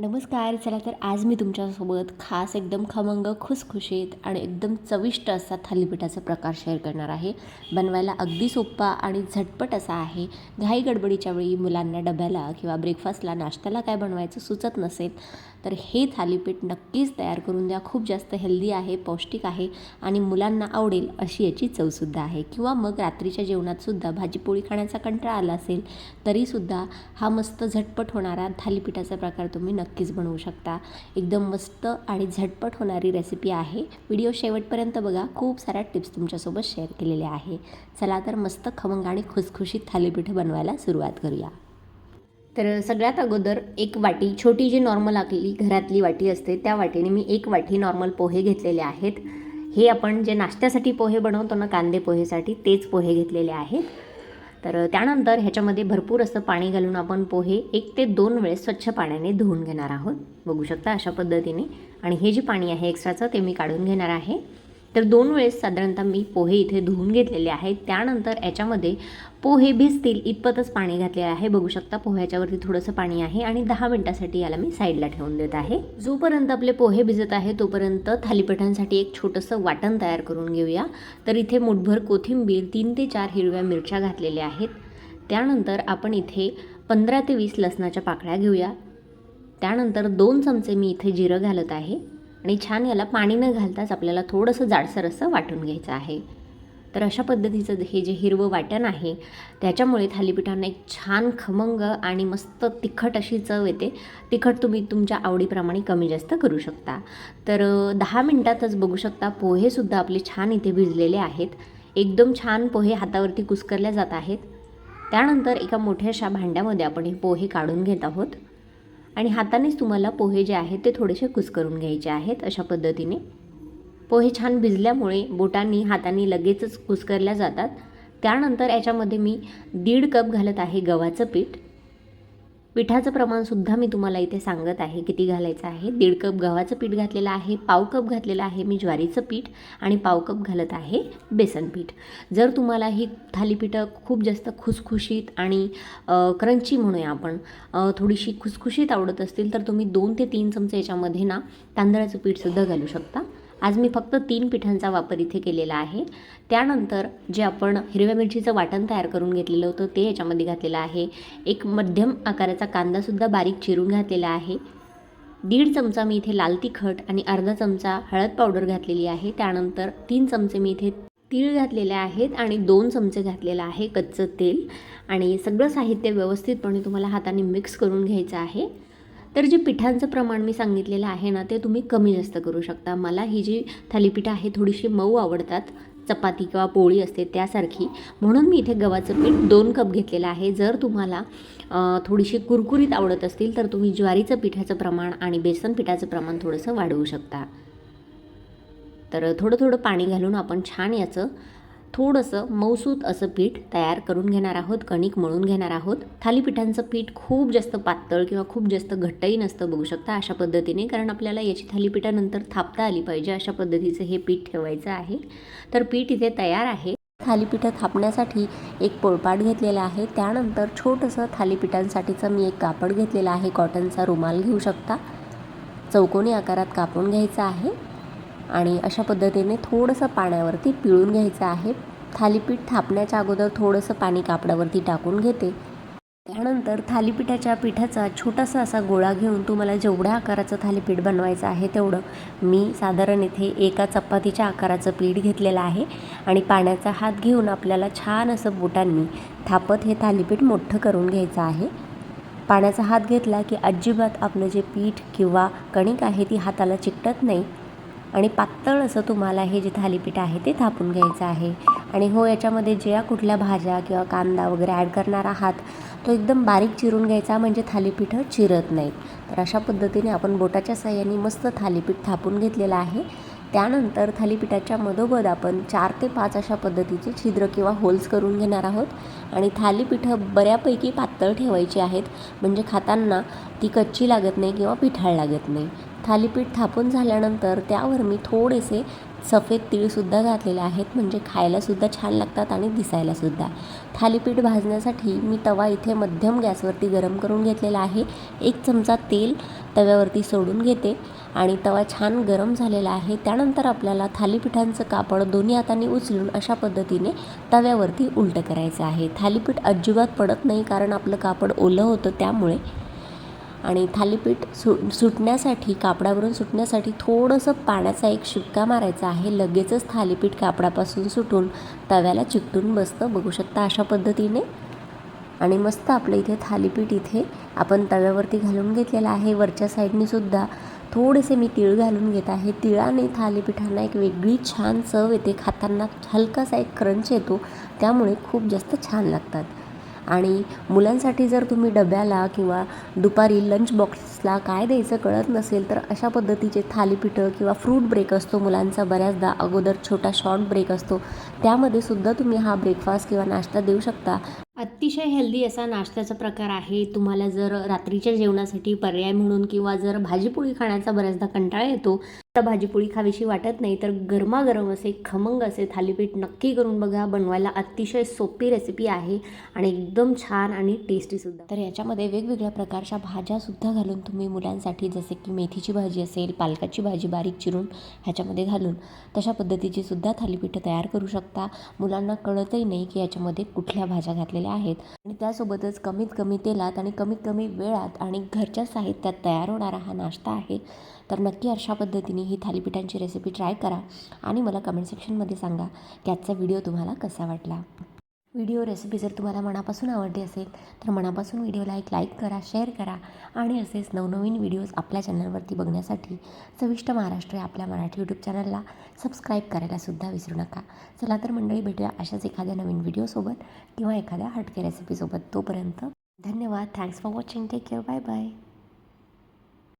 नमस्कार चला तर आज मी तुमच्यासोबत खास एकदम खमंग खुसखुशीत आणि एकदम चविष्ट असा थालीपीठाचा प्रकार शेअर करणार आहे. बनवायला अगदी सोप्पा आणि झटपट असा आहे. घाई गडबडीच्या वेळी मुलांना डब्याला किंवा ब्रेकफास्टला नाश्त्याला काय बनवायचं सुचत नसेल तर हे थालीपीठ नक्कीच तयार करून द्या. खूप जास्त हेल्दी आहे पौष्टिक आहे आणि मुलांना आवडेल अशी याची चवसुद्धा आहे. किंवा मग रात्रीच्या जेवणातसुद्धा भाजीपोळी खाण्याचा कंटाळा आला असेल तरीसुद्धा हा मस्त झटपट होणारा थालीपीठाचा प्रकार तुम्ही नक्की नक्कीच बनवू शकता. एकदम मस्त आणि झटपट होणारी रेसिपी आहे. व्हिडिओ शेवटपर्यंत बघा. खूप साऱ्या टिप्स तुमच्यासोबत शेअर केलेल्या आहे. चला तर मस्त खमंग आणि खुसखुशीत थालीपीठ बनवायला सुरुवात करूया. तर सगळ्यात अगोदर एक वाटी छोटी जी नॉर्मल आपली घरातली वाटी असते त्या वाटीने मी एक वाटी नॉर्मल पोहे घेतलेले आहेत. हे आपण जे नाश्त्यासाठी पोहे बनवतो ना कांदे पोहेसाठी तेच पोहे घेतलेले आहेत. तर त्यानंतर ह्याच्यामध्ये भरपूर असं पाणी घालून आपण पोहे एक ते दोन वेळेस स्वच्छ पाण्याने धुवून घेणार आहोत. बघू शकता अशा पद्धतीने. आणि हे जे पाणी आहे एक्स्ट्राचं ते मी काढून घेणार आहे. तर दोन वेळेस साधारणतः मी पोहे इथे धुवून घेतलेले आहेत. त्यानंतर याच्यामध्ये पोहे भिजतील इतपतच पाणी घातलेलं आहे. बघू शकता पोह्याच्यावरती थोडंसं पाणी आहे आणि दहा मिनटासाठी याला मी साईडला ठेवून देत आहे. जोपर्यंत आपले पोहे भिजत आहे तोपर्यंत थालीपीठांसाठी एक छोटंसं वाटण तयार करून घेऊया. तर इथे मुठभर कोथिंबीर तीन ते चार हिरव्या मिरच्या घातलेल्या आहेत. त्यानंतर आपण इथे पंधरा ते वीस लसणाच्या पाकळ्या घेऊया. त्यानंतर दोन चमचे मी इथे जिरं घालत आहे. आणि छान याला पाणी न घालताच आपल्याला थोडंसं जाडसर असं वाटून घ्यायचं आहे. तर अशा पद्धतीचं हे जे हिरवं वाटण आहे त्याच्यामुळे थालीपीठांना एक छान खमंग आणि मस्त तिखट अशी चव येते. तिखट तुम्ही तुमच्या आवडीप्रमाणे कमी जास्त करू शकता. तर दहा मिनटातच बघू शकता पोहेसुद्धा आपले छान इथे भिजलेले आहेत. एकदम छान पोहे हातावरती कुस्करल्या जात आहेत. त्यानंतर एका मोठ्याशा भांड्यामध्ये आपण हे पोहे काढून घेत आहोत. आणि हातानेच तुम्हाला पोहे जे आहेत ते थोडेसे कुस्करून घ्यायचे आहेत अशा पद्धतीने. पोहे छान भिजल्यामुळे बोटांनी हातांनी लगेचच कुस्करल्या जातात. त्यानंतर याच्यामध्ये मी दीड कप घालत आहे गव्हाचं पीठ. पिठाचं प्रमाणसुद्धा मी तुम्हाला इथे सांगत आहे. किती घालायचं आहे? दीड कप गव्हाचं पीठ घातलेलं आहे. पाव कप घातलेलं आहे मी ज्वारीचं पीठ आणि पाव कप घालत आहे बेसन पीठ. जर तुम्हाला ही थालीपीठं खूप जास्त खुसखुशीत आणि क्रंची म्हणूया आपण थोडीशी खुसखुशीत आवडत असतील तर तुम्ही दोन ते तीन चमचे याच्यामध्ये ना तांदळाचं पीठसुद्धा घालू शकता. आज मी फक्त तीन पिठांचा वापर इथे केलेला आहे. त्यानंतर जे आपण हिरव्या मिरचीचं वाटण तयार करून घेतलेलं होतं ते याच्यामध्ये घातलेलं आहे. एक मध्यम आकाराचा कांदासुद्धा बारीक चिरून घातलेला आहे. दीड चमचा मी इथे लाल तिखट आणि अर्धा चमचा हळद पावडर घातलेली आहे. त्यानंतर तीन चमचे मी इथे तीळ घातलेले आहेत आणि दोन चमचे घातलेलं आहे कच्चं तेल. आणि सगळं साहित्य व्यवस्थितपणे तुम्हाला हाताने मिक्स करून घ्यायचं आहे. तर जे पिठांचं प्रमाण मी सांगितलेलं आहे ना ते तुम्ही कमी जास्त करू शकता. मला ही जी थालीपीठं आहे थोडीशी मऊ आवडतात. चपाती किंवा पोळी असते त्यासारखी. म्हणून मी इथे गव्हाचं पीठ दोन कप घेतलेलं आहे. जर तुम्हाला थोडीशी कुरकुरीत आवडत असतील तर तुम्ही ज्वारीचं पिठाचं प्रमाण आणि बेसन पिठाचं प्रमाण थोडंसं वाढवू शकता. तर थोडं थोडं पाणी घालून आपण छान याचं थोडंसं मौसूत असं पीठ तयार करून घेणार आहोत कणिक मळून घेणार आहोत. थालीपीठांचं पीठ खूप जास्त पातळ किंवा खूप जास्त घट्टही नसतं बघू शकता अशा पद्धतीने कारण आपल्याला याची थालीपीठानंतर थापता आली पाहिजे अशा पद्धतीचं हे पीठ ठेवायचं आहे. तर पीठ इथे तयार आहे. थालीपीठं थापण्यासाठी एक पोळपाट घेतलेला आहे. त्यानंतर छोटंसं थालीपीठांसाठीचं मी एक कापड घेतलेलं आहे. कॉटनचा रुमाल घेऊ शकता. चौकोनी आकारात कापून घ्यायचा आहे. आणि अशा पद्धतीने थोडंसं पाण्यावरती पिळून घ्यायचं आहे. थालीपीठ थापण्याच्या अगोदर थोडंसं पाणी कापडावरती टाकून घेते. त्यानंतर थालीपीठाच्या पिठाचा छोटासा असा गोळा घेऊन तुम्हाला जेवढ्या आकाराचं थालीपीठ बनवायचं आहे तेवढं मी साधारण इथे एका चपातीच्या आकाराचं पीठ घेतलेलं आहे आणि पाण्याचा हात घेऊन आपल्याला छान असं बोटांनी थापत हे थालीपीठ मोठं करून घ्यायचं आहे. पाण्याचा हात घेतला की अजिबात आपलं जे पीठ किंवा कणिक आहे ती हाताला चिकटत नाही. आणि पातळ असं तुम्हाला हे जे थालीपीठ आहे ते थापून घ्यायचं आहे. आणि हो याच्यामध्ये ज्या कुठल्या भाज्या किंवा कांदा वगैरे ॲड करणार आहात तो एकदम बारीक चिरून घ्यायचा म्हणजे थालीपीठं चिरत नाहीत. तर अशा पद्धतीने आपण बोटाच्या साह्याने मस्त थालीपीठ थापून घेतलेलं आहे. त्यानंतर थालीपीठाच्या मधोमध आपण चार ते पाच अशा पद्धतीचे छिद्र किंवा होल्स करून घेणार आहोत. आणि थालीपीठं बऱ्यापैकी पातळ ठेवायची आहेत म्हणजे खाताना ती कच्ची लागत नाही किंवा पिठाळ लागत नाही. थालीपीठ थापून झाल्यानंतर त्यावर मी थोडेसे सफेद तीळसुद्धा घातलेले आहेत. म्हणजे खायलासुद्धा छान लागतात आणि दिसायलासुद्धा थालीपीठ भाजण्यासाठी मी तवा इथे मध्यम गॅसवरती गरम करून घेतलेला आहे. एक चमचा तेल तव्यावरती सोडून घेते आणि तवा छान गरम झालेला आहे. त्यानंतर आपल्याला थालीपीठांचं कापड दोन्ही हाताने उचलून अशा पद्धतीने तव्यावरती उलटं करायचं आहे. थालीपीठ अजिबात पडत नाही कारण आपलं कापड ओलं होतं त्यामुळे आणि थालीपीठ सु सुटण्यासाठी कापडावरून सुटण्यासाठी थोडंसं पाण्याचा एक शिपका मारायचा आहे. लगेचच थालीपीठ कापडापासून सुटून तव्याला चिकटून बसतं बघू शकता अशा पद्धतीने. आणि मस्त आपलं इथे थालीपीठ इथे आपण तव्यावरती घालून घेतलेलं आहे. वरच्या साईडनी सुद्धा थोडेसे मी तिळ घालून घेत आहे. तिळाने थालीपीठांना एक वेगळी छान चव येते. खाताना हलकासा एक क्रंच येतो. त्यामुळे खूप जास्त छान लागतात. आणि मुलांसाठी जर तुम्ही डब्याला किंवा दुपारी लंच बॉक्सला काय द्यायचं कळत नसेल तर अशा पद्धतीचे थालीपीठं किंवा फ्रूट ब्रेक असतो मुलांचा बऱ्याचदा. अगोदर छोटा शॉर्ट ब्रेक असतो. त्यामध्ये सुद्धा तुम्ही हा ब्रेकफास्ट किंवा नाश्ता देऊ शकता. अतिशय हेल्दी असा नाश्त्याचा प्रकार आहे. तुम्हाला जर रात्रीच्या जेवणासाठी पर्याय म्हणून किंवा जर भाजीपोळी खाण्याचा बऱ्याचदा कंटाळा येतो आता भाजीपोळी खावीशी वाटत नाही तर गरमागरम असे खमंग असे थालीपीठ नक्की करून बघा. बनवायला अतिशय सोपी रेसिपी आहे आणि एकदम छान आणि टेस्टीसुद्धा तर याच्यामध्ये वेगवेगळ्या प्रकारच्या भाज्यासुद्धा घालून तुम्ही मुलांसाठी जसे की मेथीची भाजी असेल पालकाची भाजी बारीक चिरून ह्याच्यामध्ये घालून तशा पद्धतीची सुद्धा थालीपीठं तयार करू शकता. मुलांना कळतही नाही की याच्यामध्ये कुठल्या भाज्या घातलेल्या आहेत. आणि त्यासोबतच कमीत कमी तेलात आणि कमीत कमी वेळात आणि घरच्या साहित्यात तयार होणारा हा नाश्ता आहे. तर नक्की अशा पद्धतीने तुम्ही ही थालीपीठांची रेसिपी ट्राय करा आणि मला कमेंट सेक्शनमध्ये सांगा की आजचा व्हिडिओ तुम्हाला कसा वाटला. व्हिडिओ रेसिपी जर तुम्हाला मनापासून आवडली असेल तर मनापासून व्हिडिओला एक लाईक करा शेअर करा आणि असेच नवनवीन व्हिडिओज आपल्या चॅनलवरती बघण्यासाठी चविष्ट महाराष्ट्र या आपल्या मराठी यूट्यूब चॅनलला सबस्क्राईब करायलासुद्धा विसरू नका. चला तर मंडळी भेटूया अशाच एखाद्या नवीन व्हिडिओसोबत किंवा एखाद्या हटके रेसिपीसोबत तोपर्यंत धन्यवाद. Thanks for watching take care bye bye